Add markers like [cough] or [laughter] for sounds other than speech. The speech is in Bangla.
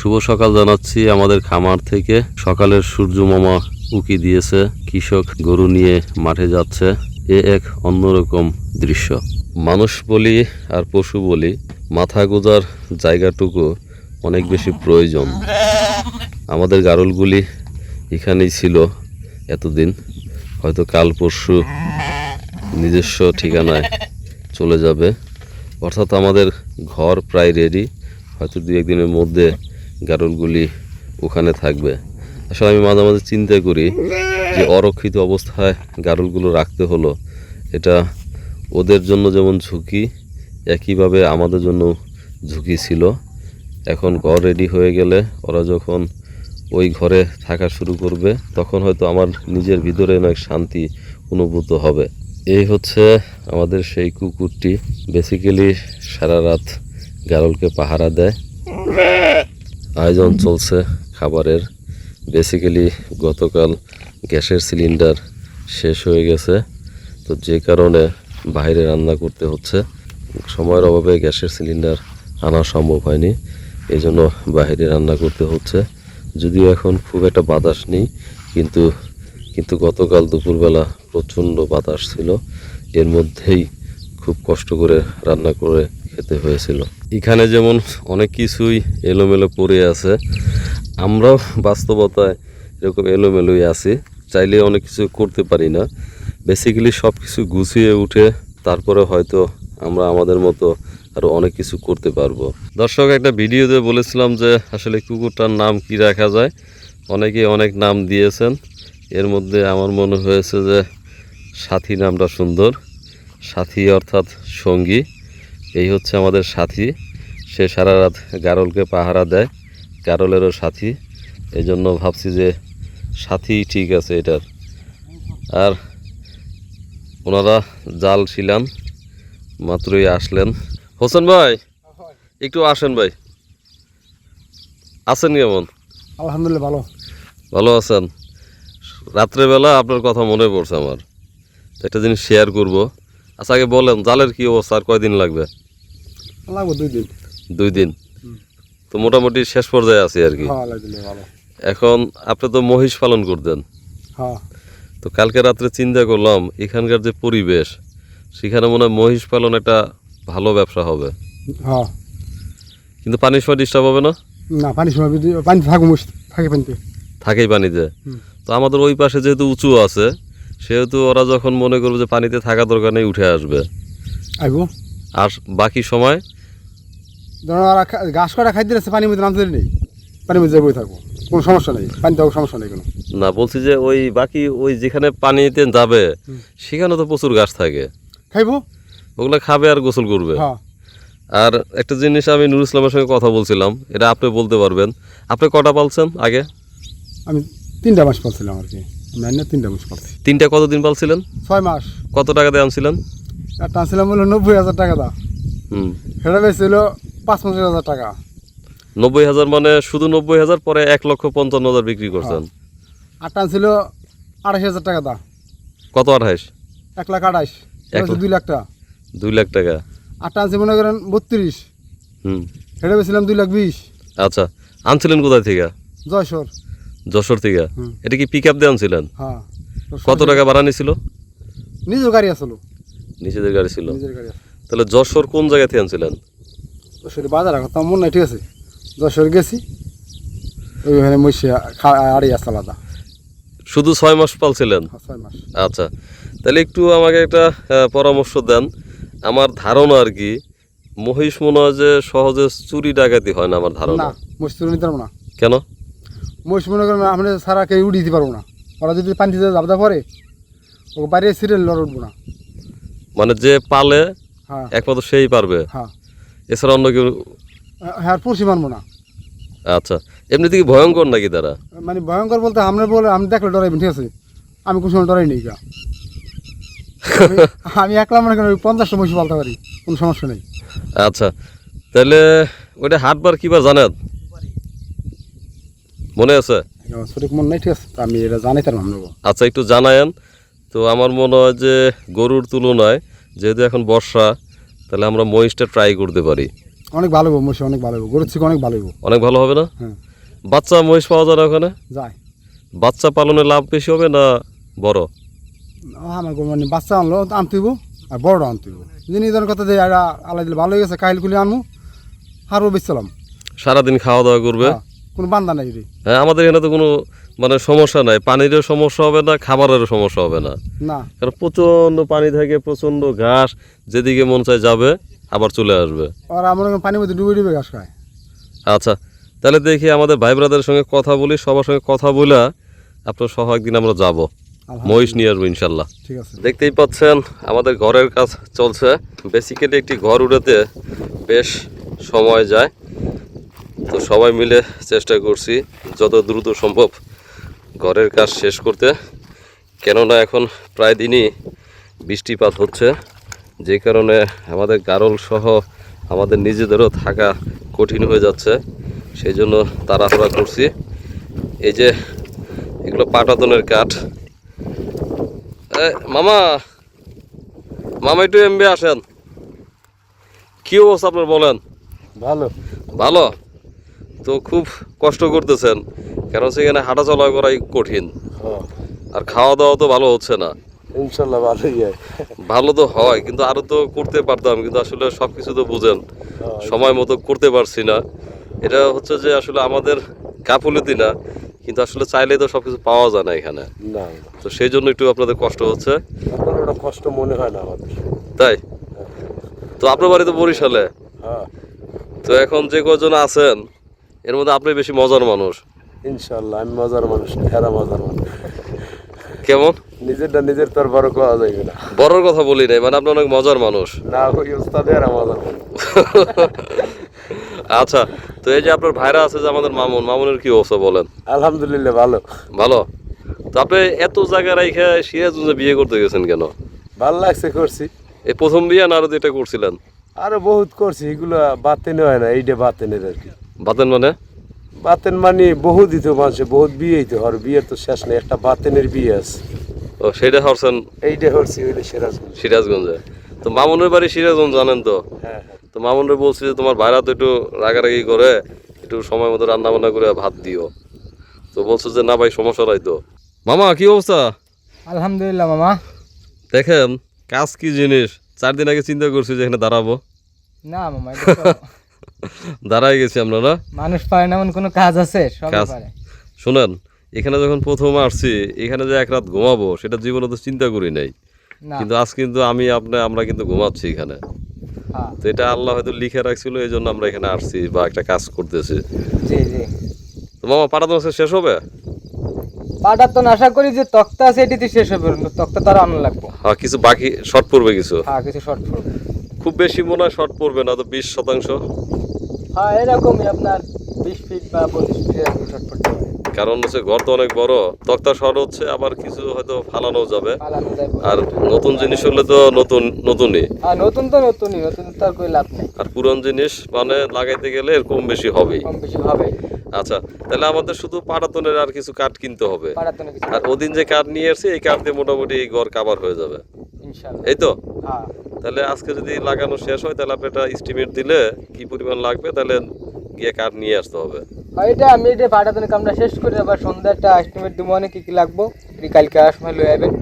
শুভ সকাল জানাচ্ছি আমাদের খামার থেকে। সকালের সূর্য মামা উকি দিয়েছে, কৃষক গরু নিয়ে মাঠে যাচ্ছে। এ এক অন্যরকম দৃশ্য। মানুষ বলি আর পশু বলি, মাথা গোজার জায়গাটুকু অনেক বেশি প্রয়োজন। আমাদের গারলগুলি এখানেই ছিল এতদিন। হয়তো কাল পরশু নিজস্ব ঠিকানায় চলে যাবে। অর্থাৎ আমাদের ঘর প্রায় রেডি হয়তো দু একদিনের মধ্যে গারলগুলি ওখানে থাকবে। আসলে আমি মাঝে মাঝে চিন্তা করি যে অরক্ষিত অবস্থায় গারলগুলো রাখতে হলো, এটা ওদের জন্য যেমন ঝুঁকি, একইভাবে আমাদের জন্য ঝুঁকি ছিল। এখন ঘর রেডি হয়ে গেলে ওরা যখন ওই ঘরে থাকা শুরু করবে, তখন হয়তো আমার নিজের ভিতরে অনেক শান্তি অনুভূত হবে। এই হচ্ছে আমাদের সেই কুকুরটি। বেসিক্যালি সারা রাত গারলকে পাহারা দেয়। আয়োজন চলছে খাবারের। বেসিক্যালি গতকাল গ্যাসের সিলিন্ডার শেষ হয়ে গেছে। তো যে কারণে বাইরে রান্না করতে হচ্ছে। সময়ের অভাবে গ্যাসের সিলিন্ডার আনা সম্ভব হয়নি। এই জন্য বাইরে রান্না করতে হচ্ছে। যদিও এখন খুব একটা বাতাস নেই, কিন্তু কিন্তু গতকাল দুপুরবেলা প্রচণ্ড বাতাস ছিল। এর মধ্যেই খুব কষ্ট করে রান্না করে খেতে হয়েছিল। এখানে যেমন অনেক কিছুই এলোমেলো পড়ে আছে, আমরাও বাস্তবতায় এরকম এলোমেলোই আছি। চাইলে অনেক কিছু করতে পারি না। বেসিক্যালি সব কিছু গুছিয়ে উঠে তারপরে হয়তো আমরা আমাদের মতো আরও অনেক কিছু করতে পারব। দর্শক, একটা ভিডিওতে বলেছিলাম যে আসলে কুকুরটার নাম কি রাখা যায়? অনেকে অনেক নাম দিয়েছেন। এর মধ্যে আমার মনে হয়েছে যে সাথী নামটা সুন্দর। সাথী অর্থাৎ সঙ্গী। এই হচ্ছে আমাদের সাথী। সে সারা রাত গারলকে পাহারা দেয় গারলেরও সাথী। এই জন্য ভাবছি যে সাথী ঠিক আছে এটার। আর ওনারা জাল ছিলাম মাত্রই আসলেন। হোসেন ভাই একটু আসেন ভাই। আছেন কেমন? আলহামদুলিল্লাহ ভালো। ভালো আছেন? রাত্রেবেলা আপনার কথা মনে পড়ছে আমার। একটা জিনিস শেয়ার করব। আচ্ছা আগে বলেন জালের কি অবস্থা আর কয়দিন লাগবে? লাগবো দুই দিন। দুই দিন? তো মোটামুটি শেষ পর্যায়ে আছি আর কি। হ্যাঁ এখন আপনি তো মহিষ পালন করতেন। হ্যাঁ। তো কালকে রাত্রে চিন্তা করলাম এখানকার যে পরিবেশ সেখানে মনে হয় মহিষ পালন একটা ভালো ব্যবসা হবে। হ্যাঁ। কিন্তু পানির সময় ডিস্টার্ব হবে না? না পানি সময় পানি থাকব থাকে পানিতে। থাকেই পানিতে। তো আমাদের ওই পাশে যেহেতু উঁচু আছে সেহেতু ওরা যখন মনে করবে যে পানিতে থাকা দরকার নেই উঠে আসবে। আর বাকি সময় ধরো খা- ঘাস কটা খাইতে দিচ্ছে পানির মধ্যে নামতে নেই পানির মধ্যে বই থাকব। কোনো সমস্যা নেই পানি থাকব সমস্যা নেই কোনো। না বলছি যে ওই বাকি ওই যেখানে পানিতে যাবে সেখানে তো প্রচুর গাছ থাকে। খাইবো? ওগুলো খাবে আর গোসল করবে। হ্যাঁ। আর একটা জিনিস আমি নুর ইসলামের সঙ্গে কথা বলছিলাম এটা আপনি বলতে পারবেন। আপনি কটা পালছেন আগে? আমি তিনটা মাস পালছিলাম আর কি। আমি তিনটা মাস পালছি। তিনটা কতদিন পালছিলেন? ছয় মাস। কত টাকা দিয়ে আনছিলেন? একটা আনছিলাম বলল নব্বই হাজার টাকা দা হুম। সেটা বেশছিল পাঁচ পঞ্চাশ হাজার টাকা। নব্বই হাজার মানে শুধু নব্বই হাজার পরে এক লক্ষ পঞ্চান্ন হাজার বিক্রি করছেন। আটটা আনছিল আড়াইশ হাজার টাকা দা। কত আঠাইশ এক লাখ আড়াইশ। এক লাখ। দুই লাখ টাকা। দুই লাখ টাকা। আটটা আনছি মনে করেন বত্রিশ। হুম। সেটা বেছিলাম দুই লাখ বিশ। আচ্ছা আনছিলেন কোথায় থেকে? জয়সর যশোর থেকে? হুম। এটা কি পিক আপ দিয়ে আনছিলেন? হ্যাঁ কত টাকা ভাড়া নিছিল? নিজের গাড়ি আসলো। নিজেদের গাড়ি ছিল। নিজের গাড়ি আসলো। তাহলে যশোর কোন জায়গা থেকে আনছিলেন? যশোরে বাজার তো মনে নাই ঠিক আছে? যশোর গেছি ওইখানে মহিষা আড়ি আসতে আলাদা। শুধু ছয় মাস পালছিলেন? হ্যাঁ, ছয় মাস। আচ্ছা তাহলে একটু আমাকে একটা পরামর্শ দেন। আমার ধারণা আর কি মহিষ মনে হয় যে সহজে চুরি ডাকাতি হয় না আমার ধারণা। মহিষ তুলে নিতে পারব না। কেন? মহিষ মনে করেন আমরা সারা কেউ উড়িয়ে দিতে পারব না। ওরা যদি পানি দিতে যাবদা পরে ও বাইরে সিরিয়াল লড় উঠবো না। মানে যে পালে হ্যাঁ। একমাত্র সেই পারবে? হ্যাঁ। এছাড়া অন্য কেউ হ্যাঁ পড়ছি মানবো না। আচ্ছা এমনিতে কি ভয়ঙ্কর নাকি তারা? মানে ভয়ঙ্কর বলতে আমরা বলে আমি দেখলে ডরাইবেন ঠিক আছে? আমি কোনো সময় ডরাই নেই [laughs] আমি- একলা মনে করি পঞ্চাশটা মহিষ পালতে পারি কোনো সমস্যা নেই। আচ্ছা তাহলে ওইটা হাটবার কিবার জানেন মনে আছে? সঠিক মন নাই ঠিক আছে আমি এটা জানি তার আচ্ছা একটু জানায়েন। তো আমার মনে হয় যে গরুর তুলনায় যেহেতু এখন বর্ষা তাহলে আমরা মহিষটা ট্রাই করতে পারি। অনেক ভালো হব মহিষ অনেক ভালো হব গরুর থেকে অনেক ভালো হব অনেক ভালো হবে না? হ্যাঁ। বাচ্চা মহিষ পাওয়া যায় না ওখানে? যায়। বাচ্চা পালনে লাভ বেশি হবে না বড়? আমার মানে বাচ্চা আনলো তো আনতে হইব আর বড়টা আনতে হইব। যিনি ধরেন কথা যে আলাই দিলে ভালো হয়ে গেছে কাহিল খুলে আনব হারও বেচলাম সারাদিন খাওয়া দাওয়া করবে? হ্যাঁ, কোনো বান্দা নাই রে। হ্যাঁ আমাদের এখানে তো কোনো মানে সমস্যা নাই। পানিরও সমস্যা হবে না খাবারেরও সমস্যা হবে না। না। কারণ প্রচণ্ড পানি থাকে প্রচণ্ড ঘাস যেদিকে মন চায় যাবে আবার চলে আসবে। আর আমার পানির মধ্যে ডুবে ডুবে ঘাস খায় আচ্ছা তাহলে দেখি আমাদের ভাই ব্রাদারের সঙ্গে কথা বলি সবার সঙ্গে কথা বলে আপনার সহ একদিন আমরা যাব। মহিষ নিয়ে আসব ইনশাল্লাহ। ঠিক আছে। দেখতেই পাচ্ছেন আমাদের ঘরের কাজ চলছে। বেসিক্যালি একটি ঘর উড়াতে বেশ সময় যায়। তো সবাই মিলে চেষ্টা করছি যত দ্রুত সম্ভব ঘরের কাজ শেষ করতে। কেননা এখন প্রায় দিনই বৃষ্টিপাত হচ্ছে। যে কারণে আমাদের গারল সহ আমাদের নিজেদেরও থাকা কঠিন হয়ে যাচ্ছে। সেই জন্য তাড়াহুড়া করছি। এই যে এগুলো পাটাতনের কাঠ। মামা! মামা একটু এমবি আসেন। কি অবস্থা আপনার বলেন? ভালো। ভালো? তো খুব কষ্ট করতেছেন কারণ সেখানে হাঁটা চলা করাই কঠিন। আর খাওয়া দাওয়া তো ভালো হচ্ছে না। ইনশাল্লাহ ভালোই হয়। ভালো তো হয় কিন্তু আরও তো করতে পারতাম কিন্তু আসলে সব কিছু তো বুঝেন সময় মতো করতে পারছি না। এটা হচ্ছে যে আসলে আমাদের গাফুলতি না কিন্তু আসলে চাইলে তো সব কিছু পাওয়া যায় না এখানে। না। তো সেই জন্য একটু আপনাদের কষ্ট হচ্ছে। কষ্ট মনে হয় না আমাদের। তাই? তো আপনার বাড়ি তো বরিশালে? হ্যাঁ। তো এখন যে কজন আছেন এর মধ্যে আপনি বেশি মজার মানুষ। ইনশাল্লাহ আমি মজার মানুষ না, মজার মানুষ। কেমন? নিজেরটা নিজের তোর বড় করা যাইবে না। বড়র কথা বলি নাই মানে আপনি অনেক মজার মানুষ। না ওই ওস্তাদ এরা মজার আচ্ছা তো এই যে আপনার ভাইরা আছে যে আমাদের মামুন মামুনের কি অবস্থা বলেন? আলহামদুলিল্লাহ ভালো। ভালো? তো আপনি এত জায়গা রাইখে সিরাজগঞ্জে বিয়ে করতে গেছেন কেন? ভালো লাগছে করছি। এই প্রথম বিয়ে না আরও যেটা করছিলেন? আরও বহুত করছি এগুলো বাতেনে হয় না এইটা বাতেনের আর কি। বাতেন মানে? বাতেন মানে বহু দিত মানুষে বহুত বিয়েই তো আর বিয়ের তো শেষ নেই একটা বাতেনের বিয়ে আছে। ও সেটা হরছেন? এইটা হচ্ছে ওইটা সিরাজগঞ্জ। সিরাজগঞ্জে। তো মামুনের বাড়ি সিরাজগঞ্জ জানেন তো? হ্যাঁ হ্যাঁ। তো মামুনের বলছি যে তোমার ভাইরা তো একটু রাগারাগি করে একটু সময় মতো রান্না বান্না করে ভাত দিও। তো বলছো যে না ভাই সমস্যা নাই তো। মামা কি অবস্থা? আলহামদুলিল্লাহ মামা। দেখেন কাজ কি জিনিস? চার দিন আগে চিন্তা করছি যে এখানে দাঁড়াবো। না মামা দাঁড়াই গেছি আমরা না? মানুষ পারে না এমন কোনো কাজ আছে? সবাই পারে। শুনেন এখানে যখন প্রথম আসছি এখানে যে এক রাত ঘুমাবো সেটা জীবনে তো চিন্তা করি নাই। কিন্তু আজ কিন্তু আমি আপনি আমরা কিন্তু ঘুমাচ্ছি এখানে। হ্যাঁ। তো এটা আল্লাহ হয়তো লিখে রাখছিল এই জন্য আমরা এখানে আসছি বা একটা কাজ করতেছি। তো মামা পাড়া তোমার শেষ হবে? পাটার তো আশা করি যে তক্তা আছে এটিতে শেষ হবে তক্তা তার আনা লাগবে। হ্যাঁ কিছু বাকি শর্ট পড়বে কিছু? হ্যাঁ কিছু শর্ট ফুট খুব বেশি মনে হয় শর্ট পড়বে না তো বিশ শতাংশ। হ্যাঁ এরকমই আপনার বিশ ফিট বা পঁচিশ ফিট এরকম শর্ট ফুট কারণ হচ্ছে ঘর তো অনেক বড় তক্তা শর্ট হচ্ছে আবার কিছু হয়তো ফালানো যাবে। আর নতুন জিনিস হলে তো নতুন নতুনই। হ্যাঁ নতুন তো নতুনই নতুন তো আর লাভ নেই। আর পুরান জিনিস মানে লাগাইতে গেলে কম বেশি হবেই। কম বেশি হবে। আচ্ছা তাহলে আমাদের শুধু পাটাতনের আর কিছু কাঠ কিনতে হবে। আর ওদিন যে কাঠ নিয়ে আসছে এই কাঠ দিয়ে মোটামুটি এই ঘর কাভার হয়ে যাবে। এই তো? হ্যাঁ। তাহলে আজকে যদি লাগানো শেষ হয়, তাহলে আপনি একটা এস্টিমেট দিলে কি পরিমাণ লাগবে? তাহলে গিয়ে কাঠ নিয়ে আসতে হবে। এটা আমি এটা পাঠাতে কামটা শেষ করে আবার সন্ধ্যাটা এস্টিমেট দেবো অনেক কী কী লাগবো? কালকে সময় লয়ে যাবেন